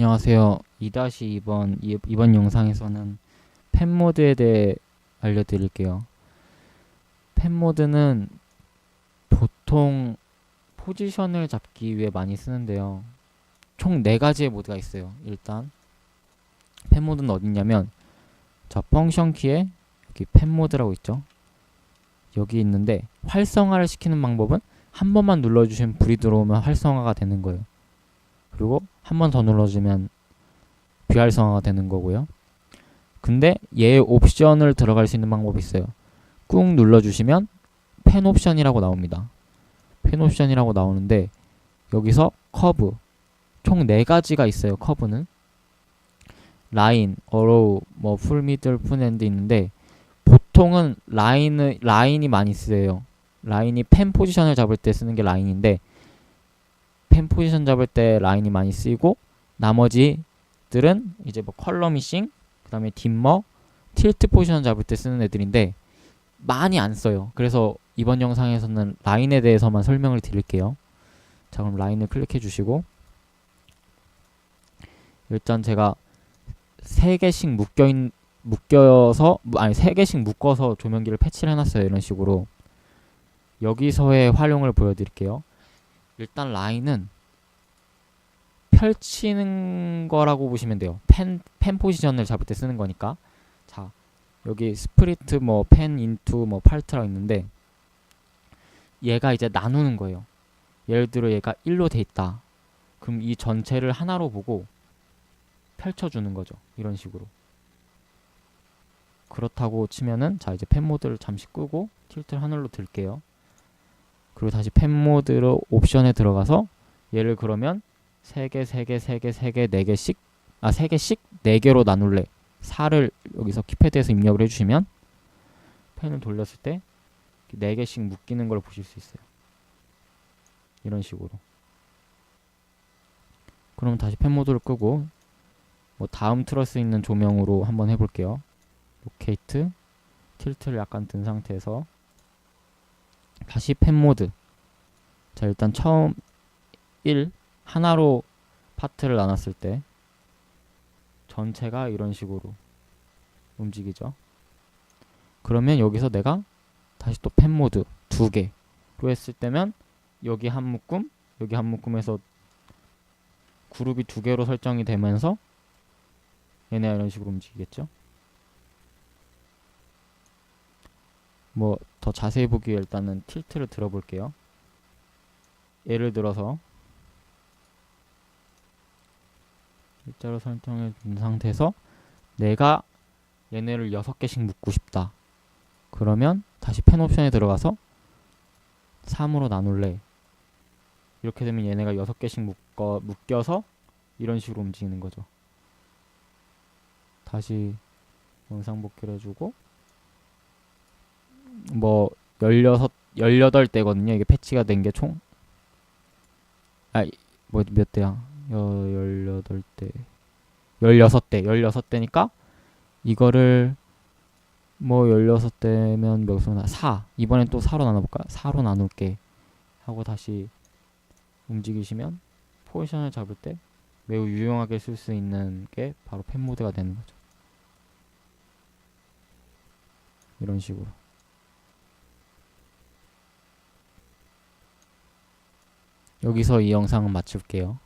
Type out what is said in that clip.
안녕하세요. 2-2번 이- 이번 영상에서는 펜 모드에 대해 알려드릴게요. 펜 모드는 보통 포지션을 잡기 위해 많이 쓰는데요. 총 4가지의 모드가 있어요. 일단 펜 모드는 어딨냐면 저 펑션 키에 여기 펜 모드라고 있죠. 여기 있는데 활성화를 시키는 방법은 한 번만 눌러주시면 불이 들어오면 활성화가 되는 거예요. 그리고 한 번 더 눌러주면 비활성화가 되는 거고요. 근데 얘 옵션을 들어갈 수 있는 방법이 있어요. 꾹 눌러주시면 펜 옵션이라고 나옵니다. 펜 옵션이라고 나오는데 여기서 커브 총 4가지가 있어요. 커브는 라인, 어로우, 뭐 풀미들, 푼엔드 있는데 보통은 라인을 라인이 많이 쓰여요. 라인이 펜 포지션을 잡을 때 쓰는 게 라인인데 펜 포지션 잡을 때 라인이 많이 쓰이고 나머지들은 이제 뭐 컬러 미싱, 그 다음에 딤머, 틸트 포지션 잡을 때 쓰는 애들인데 많이 안 써요. 그래서 이번 영상에서는 라인에 대해서만 설명을 드릴게요. 자, 그럼 라인을 클릭해 주시고 일단 제가 세 개씩 묶여 있 묶여서 아니 세 개씩 묶어서 조명기를 패치를 해놨어요. 이런 식으로 여기서의 활용을 보여드릴게요. 일단 라인은 펼치는 거라고 보시면 돼요. 펜, 펜 포지션을 잡을 때 쓰는 거니까. 자, 여기 스프리트 뭐 펜 인투 뭐 팔트라고 있는데 얘가 이제 나누는 거예요. 예를 들어 얘가 1로 돼 있다. 그럼 이 전체를 하나로 보고 펼쳐주는 거죠. 이런 식으로. 그렇다고 치면은 자 이제 펜 모드를 잠시 끄고 틸트를 하늘로 들게요. 그리고 다시 펜 모드로 옵션에 들어가서 얘를 그러면 3개, 3개, 3개, 3개, 4개씩 아 3개씩 4개로 나눌래. 4를 여기서 키패드에서 입력을 해주시면 펜을 돌렸을 때 4개씩 묶이는 걸 보실 수 있어요. 이런 식으로. 그럼 다시 펜 모드를 끄고 뭐 다음 틀을 수 있는 조명으로 한번 해볼게요. 로케이트 틸트를 약간 든 상태에서 다시 펜 모드. 자 일단 처음 1 하나로 파트를 나눴을 때 전체가 이런 식으로 움직이죠. 그러면 여기서 내가 다시 또 펜 모드 두 개로 했을 때면 여기 한 묶음 여기 한 묶음에서 그룹이 두 개로 설정이 되면서 얘네가 이런 식으로 움직이겠죠 뭐 더 자세히 보기 위해 일단은 틸트를 들어볼게요. 예를 들어서 일자로 설정해 둔 상태에서 내가 얘네를 6개씩 묶고 싶다. 그러면 다시 펜 옵션에 들어가서 3으로 나눌래. 이렇게 되면 얘네가 6개씩 묶어, 묶여서 이런 식으로 움직이는 거죠. 다시 영상 복귀를 해주고 뭐 16, 18대거든요. 이게 패치가 된 게 총. 아, 뭐 몇 대야? 여, 18대. 16대. 16대니까 이거를 뭐 16대면 몇 수나 4. 이번엔 또 4로 나눠 볼까? 4로 나눌게. 하고 다시 움직이시면 포지션을 잡을 때 매우 유용하게 쓸 수 있는 게 바로 펜 모드가 되는 거죠. 이런 식으로. 여기서 이 영상은 마칠게요.